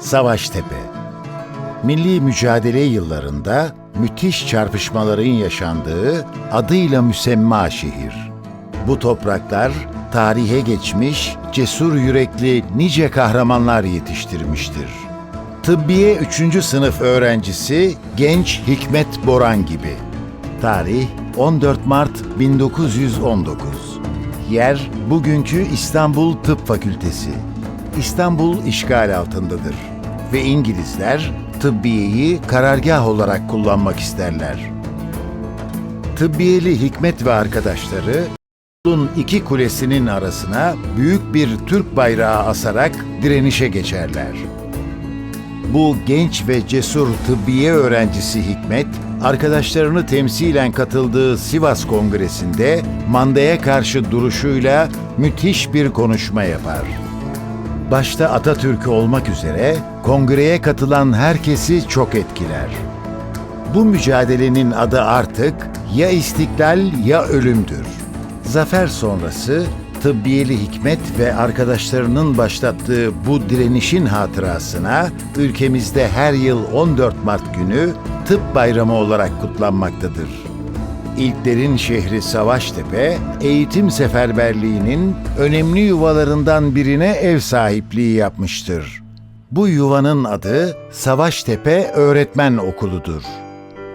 Savaştepe Milli mücadele yıllarında müthiş çarpışmaların yaşandığı adıyla müsemma şehir. Bu topraklar tarihe geçmiş, cesur yürekli nice kahramanlar yetiştirmiştir. Tıbbiye 3. sınıf öğrencisi genç Hikmet Boran gibi. Tarih 14 Mart 1919. Yer bugünkü İstanbul Tıp Fakültesi. İstanbul işgal altındadır ve İngilizler tıbbiyeyi karargah olarak kullanmak isterler. Tıbbiyeli Hikmet ve arkadaşları Anadolu'nun iki kulesinin arasına büyük bir Türk bayrağı asarak direnişe geçerler. Bu genç ve cesur tıbbiye öğrencisi Hikmet, arkadaşlarını temsilen katıldığı Sivas Kongresi'nde mandaya karşı duruşuyla müthiş bir konuşma yapar. Başta Atatürk olmak üzere kongreye katılan herkesi çok etkiler. Bu mücadelenin adı artık ya istiklal ya ölümdür. Zafer sonrası Tıbbiyeli Hikmet ve arkadaşlarının başlattığı bu direnişin hatırasına ülkemizde her yıl 14 Mart günü Tıp Bayramı olarak kutlanmaktadır. İlklerin şehri Savaştepe, eğitim seferberliğinin önemli yuvalarından birine ev sahipliği yapmıştır. Bu yuvanın adı Savaştepe Öğretmen Okulu'dur.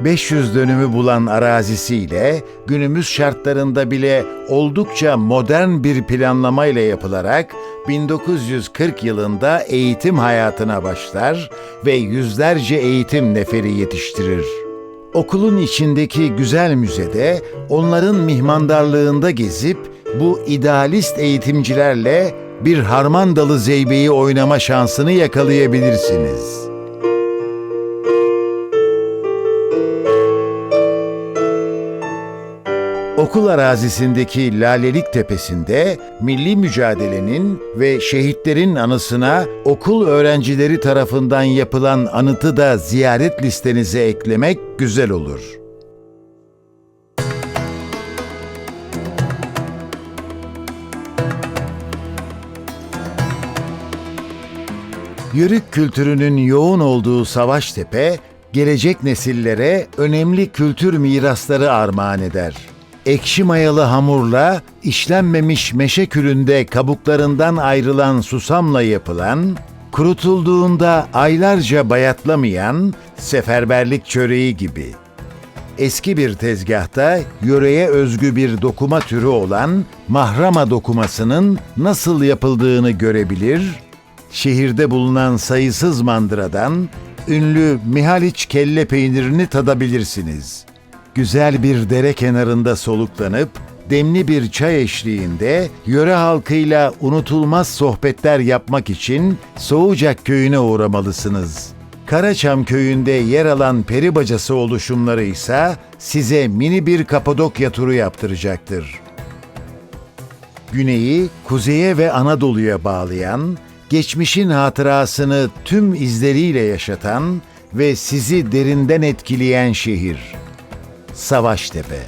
500 dönümü bulan arazisiyle günümüz şartlarında bile oldukça modern bir planlamayla yapılarak 1940 yılında eğitim hayatına başlar ve yüzlerce eğitim neferi yetiştirir. Okulun içindeki güzel müzede onların mihmandarlığında gezip bu idealist eğitimcilerle bir harman dalı zeybeyi oynama şansını yakalayabilirsiniz. Okul arazisindeki Lalelik Tepesi'nde milli mücadelenin ve şehitlerin anısına okul öğrencileri tarafından yapılan anıtı da ziyaret listenize eklemek güzel olur. Yörük kültürünün yoğun olduğu Savaştepe, gelecek nesillere önemli kültür mirasları armağan eder. Ekşi mayalı hamurla işlenmemiş meşe külünde kabuklarından ayrılan susamla yapılan, kurutulduğunda aylarca bayatlamayan seferberlik çöreği gibi. Eski bir tezgahta yöreye özgü bir dokuma türü olan mahrama dokumasının nasıl yapıldığını görebilir, şehirde bulunan sayısız mandıradan ünlü Mihaliç kelle peynirini tadabilirsiniz. Güzel bir dere kenarında soluklanıp demli bir çay eşliğinde yöre halkıyla unutulmaz sohbetler yapmak için Soğucak köyüne uğramalısınız. Karaçam köyünde yer alan peri bacası oluşumları ise size mini bir Kapadokya turu yaptıracaktır. Güneyi kuzeye ve Anadolu'ya bağlayan, geçmişin hatırasını tüm izleriyle yaşatan ve sizi derinden etkileyen şehir. Savaştepe